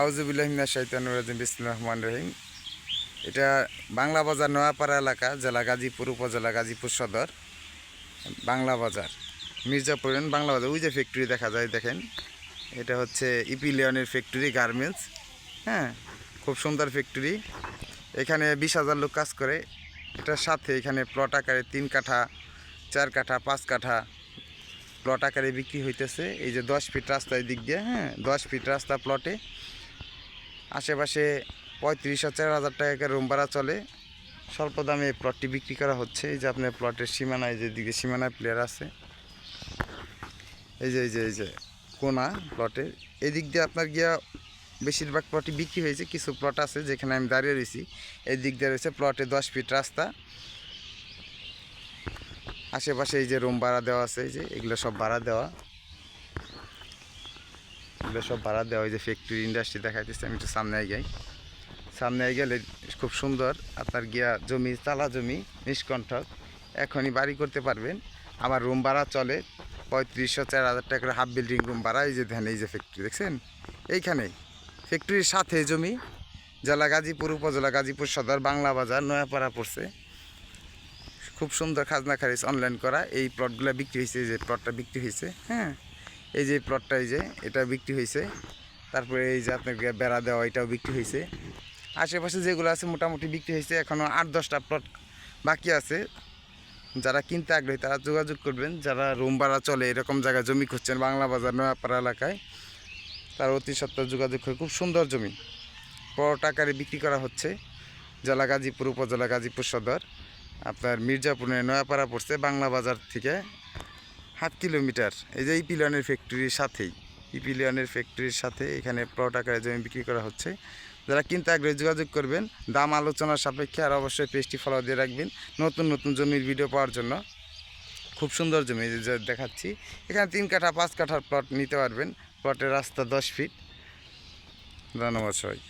আউজুবিল্লাহিমিনা শৈতানুর রাজিম বিসমুল্লাহ রহমান রহিম। এটা বাংলা বাজার, নোয়াপাড়া এলাকা, জেলা গাজীপুর, উপজেলা গাজীপুর সদর। বাংলা বাজার, মির্জাপুর বাংলা বাজার। ওই যে ফ্যাক্টরি দেখা যায়, দেখেন। এটা হচ্ছে ইপিলিয়নের ফ্যাক্টরি গার্মেন্টস হ্যাঁ খুব সুন্দর ফ্যাক্টরি এখানে বিশ হাজার লোক কাজ করে। এটার সাথে এখানে প্লট আকারে তিন কাঠা, চার কাঠা, পাঁচ কাঠা। প্লট আকারে বিক্রি হইতেছে। এই যে দশ ফিট রাস্তার দিক দিয়ে হ্যাঁ দশ ফিট রাস্তা প্লটে আশেপাশে পঁয়ত্রিশ চার হাজার টাকা রুম ভাড়া চলে। স্বল্প দামে প্লটটি বিক্রি করা হচ্ছে। এই যে আপনার প্লটের সীমানায় যে দিকে সীমানায় প্লেয়ার আছে। এই যে এই যে এই যে কোনা প্লটের এই দিক দিয়ে আপনার গিয়া বেশিরভাগ প্লটই বিক্রি হয়েছে। কিছু প্লট আছে যেখানে আমি দাঁড়িয়ে রয়েছি। এই দিক দিয়ে রয়েছে প্লটে দশ ফিট রাস্তা। আশেপাশে এই যে রুম ভাড়া দেওয়া আছে, এই যে এগুলো সব ভাড়া দেওয়া। এগুলো সব ভাড়া দেওয়া, এই যে ফ্যাক্টরি ইন্ডাস্ট্রি দেখাইতেছে, আমি একটু সামনে যাই সামনে গেলে খুব সুন্দর, আপনার গিয়া জমি, তালা জমি, নিষ্কণ্ঠক, এখনই বাড়ি করতে পারবেন। আমার রুম ভাড়া চলে পঁয়ত্রিশশো চার হাজার টাকা করে হাফ বিল্ডিং রুম ভাড়া, এই যে ধ্যান এই যে ফ্যাক্টরি দেখছেন? এইখানেই ফ্যাক্টরির সাথে জমি, জেলা গাজীপুর, উপজেলা গাজীপুর সদর, বাংলা বাজার, নয়াপাড়া পড়ছে। খুব সুন্দর খাজনা খারিজ অনলাইন করা। এই প্লটগুলো বিক্রি হয়েছে এই যে প্লটটা বিক্রি হয়েছে হ্যাঁ? এই যে প্লটটা এই যে এটা বিক্রি হয়েছে তারপরে এই যে আপনার বেড়া দেওয়া, এটাও বিক্রি হয়েছে আশেপাশে যেগুলো আছে মোটামুটি বিক্রি হয়েছে এখনও আট দশটা প্লট বাকি আছে। যারা কিনতে আগ্রহী, তারা যোগাযোগ করবেন। যারা রুম ভাড়া চলে, এরকম জায়গায় জমি খুঁজছেন, বাংলা বাজার, নয়াপাড়া এলাকায়, তার অতি সত্ত্বর যোগাযোগ করে, খুব সুন্দর জমি। বড় টাকারে বিক্রি করা হচ্ছে, জেলা গাজীপুর, উপজেলা গাজীপুর সদর। আপনার মির্জাপুরে নয়াপাড়া পড়ছে, বাংলা বাজার থেকে সাত কিলোমিটার। এই যে ইপিলিয়নের ফ্যাক্টরির সাথেই, ইপিলিয়নের ফ্যাক্টরির সাথে এখানে প্লট আকারে জমি বিক্রি করা হচ্ছে। যারা কিনতে আগ্রহে, যোগাযোগ করবেন। দাম, আলোচনার সাপেক্ষে আর অবশ্যই পেজটি ফলো দিয়ে রাখবেন নতুন নতুন জমির ভিডিও পাওয়ার জন্য। খুব সুন্দর জমি দেখাচ্ছি। এখানে তিন কাঠা, পাঁচ কাঠার প্লট নিতে পারবেন। প্লটের রাস্তা দশ ফিট ধন্যবাদ সবাই